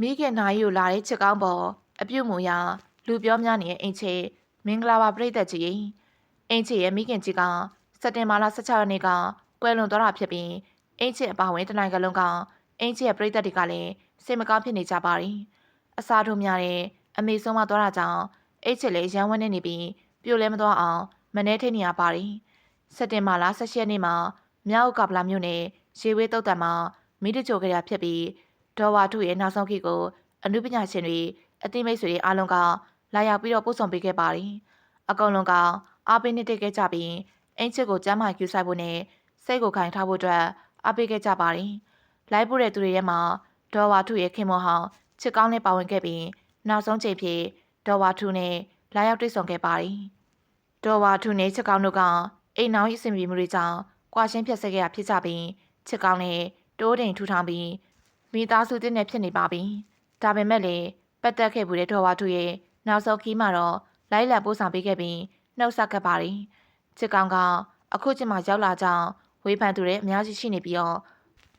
မိခင်နာရီကိုလာတဲ့ချစ်ကောင်းပေါ်အပြုတ်မူရာလူပြောများနေတဲ့အင်ချေမင်္ဂလာပါပြိသက်ကြီးအင်ချေရဲ့မိခင်ကြီးကစက်တင်ဘာလ16ရက်နေ့ကကွယ်လွန်သွားတာဖြစ်ပြီးအင်ချေအပါဝင်တနိုင်ငံလုံးကအင်ချေရဲ့ပြိသက်တွေကလည်းစိတ်မကောင်းဖြစ်နေကြပါတယ်အစားထိုးများတဲ့အမေဆုံးမသွားတာကြောင့်အင်ချေလည်းရန်ဝန်းနေနေပြီးပြိုလဲမသွားအောင်မနှဲထိနေရပါတယ်စက်တင်ဘာလ16ရက်နေ့မှာမြောက်ကပလာမြို့နယ်ရေဝေးတုတ်တံမှာမိတကြိုကြရဖြစ်ပြီး ဒေါ်ဝါထုရဲ့နောက်ဆုံးခေတ်ကိုအမှုပညာရှင်တွေအသိမိတ်ဆွေတွေအားလုံးကလာရောက်ပြီးတော့ပို့ဆောင်ပေးခဲ့ပါတယ်။အကောင်လုံးကအားပေးနေတက်ခဲ့ကြပြီးအင်ချစ်ကိုကျမ်းမာကျူဆိုင်ဖို့နဲ့စိတ်ကိုခိုင်ထားဖို့အတွက်အားပေးခဲ့ကြပါတယ်။လိုက်ပို့တဲ့သူတွေထဲမှာဒေါ်ဝါထုရဲ့ခင်မဟောင်းချစ်ကောင်းနဲ့ပါဝင်ခဲ့ပြီးနောက်ဆုံးချိန်ဖြစ်ဒေါ်ဝါထုနဲ့လာရောက်တွေ့ဆုံခဲ့ပါတယ်။ဒေါ်ဝါထုနဲ့ချစ်ကောင်းတို့ကအိမ်နောက်ရေးအဆင်ပြေမှုတွေကြောင့်ကွာရှင်းဖြတ်ဆက်ခဲ့ရဖြစ်ကြပြီးချစ်ကောင်းနဲ့တိုးတိမ်ထူထောင်ပြီး မိသားစုတင်းနဲ့ဖြစ်နေပါပြီ။ဒါပေမဲ့လည်းပတ်သက်ခဲ့မှုတဲ့တော်ဝါထုရဲ့နောက်ဆုံးခီးမှာတော့လိုက်လံပို့ဆောင်ပေးခဲ့ပြီးနှုတ်ဆက်ခဲ့ပါတယ်။ချစ်ကောင်ကအခုချိန်မှရောက်လာကြောင်းဝေဖန်သူတွေအများကြီးရှိနေပြီးတော့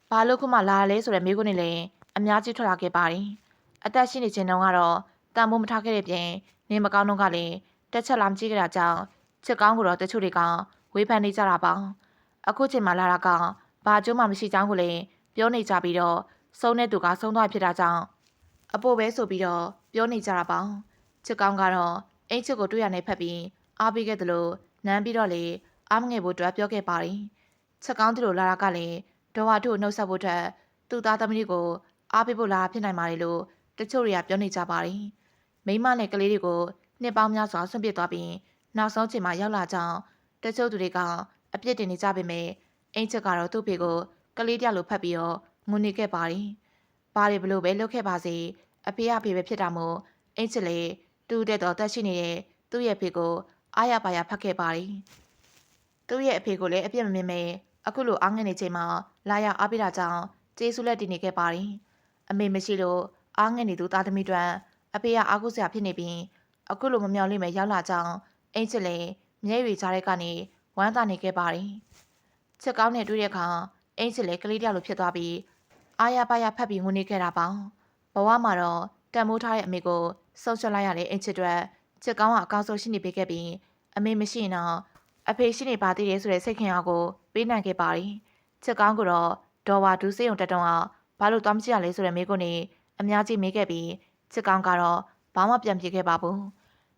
ဘာလို့ခုမှလာလဲဆိုတဲ့မိကုန်းနဲ့လည်းအများကြီးထွက်လာခဲ့ပါတယ်။အသက်ရှိနေခြင်းတုန်းကတော့တန်ဖိုးမထားခဲ့တဲ့ပြင်နေမကောင်းတော့ကလည်းတက်ချက်လာမကြည့်ကြတာကြောင့်ချစ်ကောင်းကိုတော့တချို့တွေကဝေဖန်နေကြတာပါ။အခုချိန်မှလာတာကဘာကြိုးမှမရှိကြောင်းကိုလည်းပြောနေကြပြီးတော့ ဆုံးတဲ့သူကဆုံးသွားဖြစ်တာကြောင့်အပိုပဲဆိုပြီးတော့ပြောနေကြတာပေါ့ချစ်ကောင်းကတော့အိမ်ချစ်ကိုတွေ့ရနေဖက်ပြီးအားပေးခဲ့တယ်လို့နမ်းပြီးတော့လေအားမငယ်ဖို့အတွက်ပြောခဲ့ပါတယ်ချစ်ကောင်းသူတို့လာတာကလည်းဒေါ်ဝါတို့နှုတ်ဆက်ဖို့အတွက်သူ့သားသမီးကိုအားပေးဖို့လာတာဖြစ်နိုင်ပါတယ်လို့တချို့တွေကပြောနေကြပါတယ်မိမနဲ့ကလေးတွေကိုနှစ်ပေါင်းများစွာဆွန့်ပစ်သွားပြီးနောက်ဆုံးချိန်မှာရောက်လာကြောင်းတချို့သူတွေကအပြစ်တင်နေကြပေမဲ့အိမ်ချစ်ကတော့သူ့ဖေကိုကလေးတယောက်လိုဖတ်ပြီးတော့ ငုံနေခဲ့ပါတယ်။ဘာတွေဘလို့ပဲလုပ်ခဲ့ပါစေအဖေအဖေပဲဖြစ်တာမို့အင်ချစ်လေတူတဲ့တော့တက်ရှိနေတဲ့သူ့ရဲ့ဖေကိုအားရပါရဖတ်ခဲ့ပါတယ်။သူ့ရဲ့အဖေကိုလည်းအပြစ်မမြင်မဲအခုလိုအားငယ်နေချိန်မှာလာရအားပေးတာကြောင့်ကျေးဇူးလက်တည်နေခဲ့ပါတယ်။အမေမရှိလို့အားငယ်နေသူသားသမီးတွေအဖေကအားကိုးစရာဖြစ်နေပြီးအခုလိုမမြောင်လိမ့်မယ်ရောက်လာကြောင်းအင်ချစ်လေမျက်ရည်ကြားတဲ့ကနေဝမ်းသာနေခဲ့ပါတယ်။ချက်ကောင်းနဲ့တွေ့တဲ့အခါအင်းချစ်လည်းကလေးတယောက်လိုဖြစ်သွားပြီး အာရပါရဖတ်ပြီးငိုနေခဲ့တာပေါ့ဘဝမှာတော့တန်မိုးထားတဲ့အမေကိုဆုတ်ချလိုက်ရတဲ့အင်းချစ်တွေချစ်ကောင်းကအကောင်းဆုံးရှိနေပေးခဲ့ပြီးအမေမရှိရင်တော့အဖေရှိနေပါသေးတယ်ဆိုတဲ့စိတ်ခင်အားကိုပေးနိုင်ခဲ့ပါတယ်ချစ်ကောင်းကတော့ဒေါ်ဝါဒူးစေးုံတက်တုံးအောင်ဘာလို့သွားမကြည့်ရလဲဆိုတဲ့မိကိုနေအများကြီးမေးခဲ့ပြီးချစ်ကောင်းကတော့ဘာမှပြန်ပြေခဲ့ပါဘူး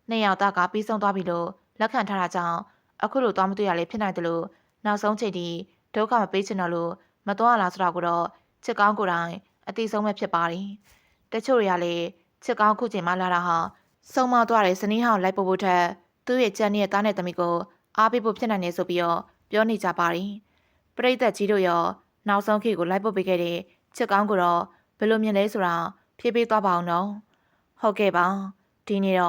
နှစ်ယောက်သားကပြီးဆုံးသွားပြီလို့လက်ခံထားတာကြောင့်အခုလိုသွားမတွေ့ရလေဖြစ်နိုင်တယ်လို့နောက်ဆုံးချိန်ထိဒုက္ခမပေးချင်တော့လို့မတော်လားဆိုတာကိုတော့ ချစ်ကောင်းကိုယ်တိုင်အတိဆုံးပဲဖြစ်ပါတယ်။တချို့တွေကလည်းချစ်ကောင်းခုချိန်မှလာတာဟာစုံမသွားတဲ့ဇနီးဟောင်းလိုက်ပို့ဖို့ထက်သူ့ရဲ့ကြံရဲ့သားနဲ့သမီးကိုအားပေးဖို့ဖြစ်နိုင်နေဆိုပြီးတော့ပြောနေကြပါတယ်။ပရိသတ်ကြီးတို့ရောနောက်ဆုံးခေတ်ကိုလိုက်ပို့ပေးခဲ့တဲ့ချစ်ကောင်းကိုတော့ဘယ်လိုမြင်လဲဆိုတာဖြေးပေးသွားပါအောင်နော်။ဟုတ်ကဲ့ပါ။ဒီနေ့တော့